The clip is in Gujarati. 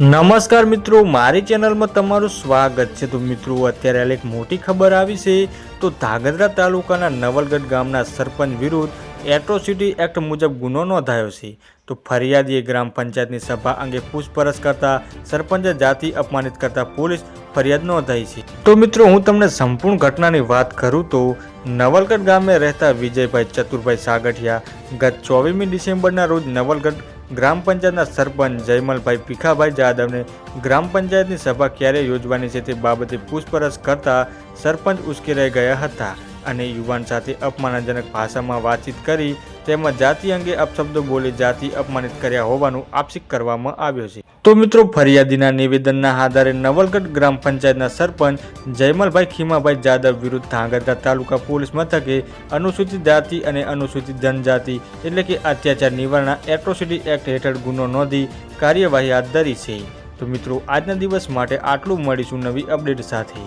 નમસ્કાર મિત્રો, મારી ચેનલમાં તમારું સ્વાગત છે. તો મિત્રો, અત્યારે હાલ એક મોટી ખબર આવી છે. તો ધાંગધ્રા તાલુકાના નવલગઢ ગામના સરપંચ વિરુદ્ધ એટ્રોસિટી એક્ટ મુજબ ગુનો નોંધાયો છે. તો ફરિયાદીએ ગ્રામ પંચાયતની સભા અંગે પૂછપરછ કરતા સરપંચે જાતિ અપમાનિત કરતા પોલીસ ફરિયાદ નોંધાઈ છે. તો મિત્રો, હું તમને સંપૂર્ણ ઘટનાની વાત કરું તો નવલગઢ ગામે રહેતા વિજયભાઈ ચતુરભાઈ સાગઠિયા ગત ચોવીસમી ડિસેમ્બરના રોજ નવલગઢ ગ્રામ પંચાયતના સરપંચ જયમલભાઈ પીખાભાઈ જાદવને ગ્રામ પંચાયતની સભા ક્યારે યોજવાની છે તે બાબતે પૂછપરછ કરતા સરપંચ ઉશ્કેરાઈ ગયા હતા. અને યુવાન સાથે અપમાનજનક ભાષામાં વાતચીત કરી તેમજ જાતિ અંગે અપશબ્દો બોલી જાતિ અપમાનિત કર્યા હોવાનું આક્ષેપ કરવામાં આવ્યો છે. તો મિત્રો, ફરિયાદીના નિવેદનના આધારે નવલગઢ ગ્રામ પંચાયતના સરપંચ જયમલભાઈ ખીમાભાઈ જાદવ વિરુદ્ધ ધાંગધ્રા તાલુકા પોલીસ મથકે અનુસૂચિત જાતિ અને અનુસૂચિત જનજાતિ એટલે કે અત્યાચાર નિવારણ એટ્રોસિટી એક્ટ હેઠળ ગુનો નોંધી કાર્યવાહી હાથ ધરી છે. તો મિત્રો, આજના દિવસ માટે આટલું મળીશું નવી અપડેટ સાથે.